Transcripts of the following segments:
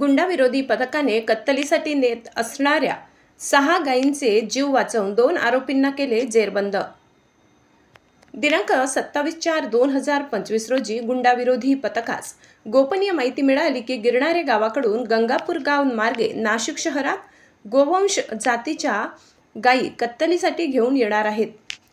गुंडाविरोधी पथकाने कत्तलीसाठी नेत असणाऱ्या सहा गायींचे जीव वाचवून दोन आरोपींना केले जेरबंद. दिनांक सत्तावीस चार दोन हजार पंचवीस रोजी गुंडाविरोधी पथकास गोपनीय माहिती मिळाली की गिरणारे गावाकडून गंगापूर गाव मार्गे नाशिक शहरात गोवंश जातीच्या गायी कत्तलीसाठी घेऊन येणार आहेत.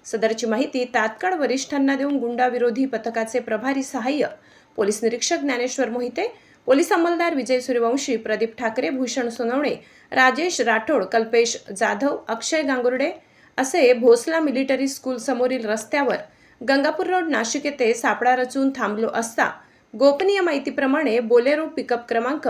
सदरची माहिती तात्काळ वरिष्ठांना देऊन गुंडाविरोधी पथकाचे प्रभारी सहाय्य पोलीस निरीक्षक ज्ञानेश्वर मोहिते पोलीस अंमलदार विजय सूर्यवंशी प्रदीप ठाकरे भूषण सोनवणे राजेश राठोड कल्पेश जाधव अक्षय गांगुर्डे असे भोसला मिलिटरी स्कूल समोरील रस्त्यावर गंगापूर रोड नाशिक येथे सापळा रचून थांबलो असता गोपनीय माहितीप्रमाणे बोलेरो पिकअप क्रमांक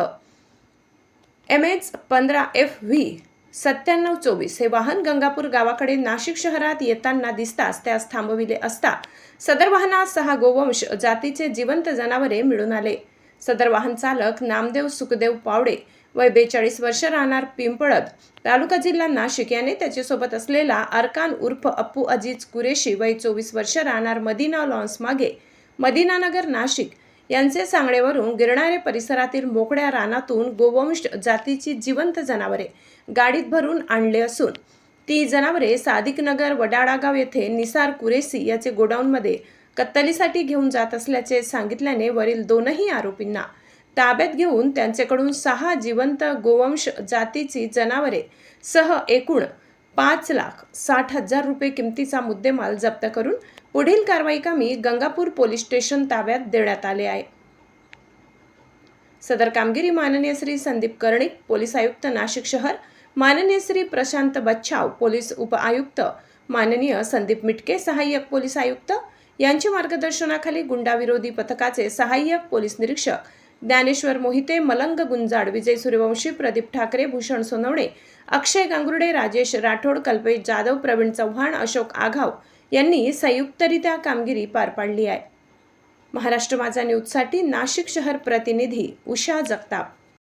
एम एच पंधरा एफ व्ही सत्त्याण्णव चोवीस हे वाहन गंगापूर गावाकडे नाशिक शहरात येताना दिसताच त्यास थांबविले असता सदर वाहनात सहा गोवंश जातीचे जिवंत जनावरे मिळून आले. सदर वाहन चालक नामदेव सुखदेव पावडे वय बेचाळीस वर्ष राहणार पिंपळद. तालुका जिल्हा नाशिक याने त्याच्यासोबत असलेला अरकान उर्फ अप्पू अजीज कुरेशी वय चोवीस वर्ष राहणार मदिना लॉन्स मागे. मदिनानगर नाशिक. यांचे सांगणेवरून गिरणारे परिसरातील मोकळ्या रानातून गोवंश जातीची जिवंत जनावरे गाडीत भरून आणले असून ती जनावरे सादिकनगर वडाळागाव येथे निसार कुरेसी याचे गोडाऊनमध्ये कत्तलीसाठी घेऊन जात असल्याचे सांगितल्याने वरील दोनही आरोपींना ताब्यात घेऊन त्यांच्याकडून सहा जिवंत गोवंश जातीची जनावरे सह एकूण पाच लाख साठ हजार रुपये किमतीचा मुद्देमाल जप्त करून पुढील कारवाई कामी गंगापूर पोलीस स्टेशन ताब्यात देण्यात आले आहे. सदर कामगिरी माननीय श्री संदीप कर्णिक पोलीस आयुक्त नाशिक शहर माननीय श्री प्रशांत बच्छाव पोलीस उपआयुक्त माननीय संदीप मिटके सहाय्यक पोलीस आयुक्त यांच्या मार्गदर्शनाखाली गुंडाविरोधी पथकाचे सहाय्यक पोलीस निरीक्षक ज्ञानेश्वर मोहिते मलंग गुंजाड विजय सूर्यवंशी प्रदीप ठाकरे भूषण सोनवणे अक्षय गांगुर्डे राजेश राठोड कल्पेश जाधव प्रवीण चव्हाण अशोक आघाव यांनी संयुक्तरित्या कामगिरी पार पाडली आहे. महाराष्ट्र माझा न्यूजसाठी नाशिक शहर प्रतिनिधी उषा जगताप.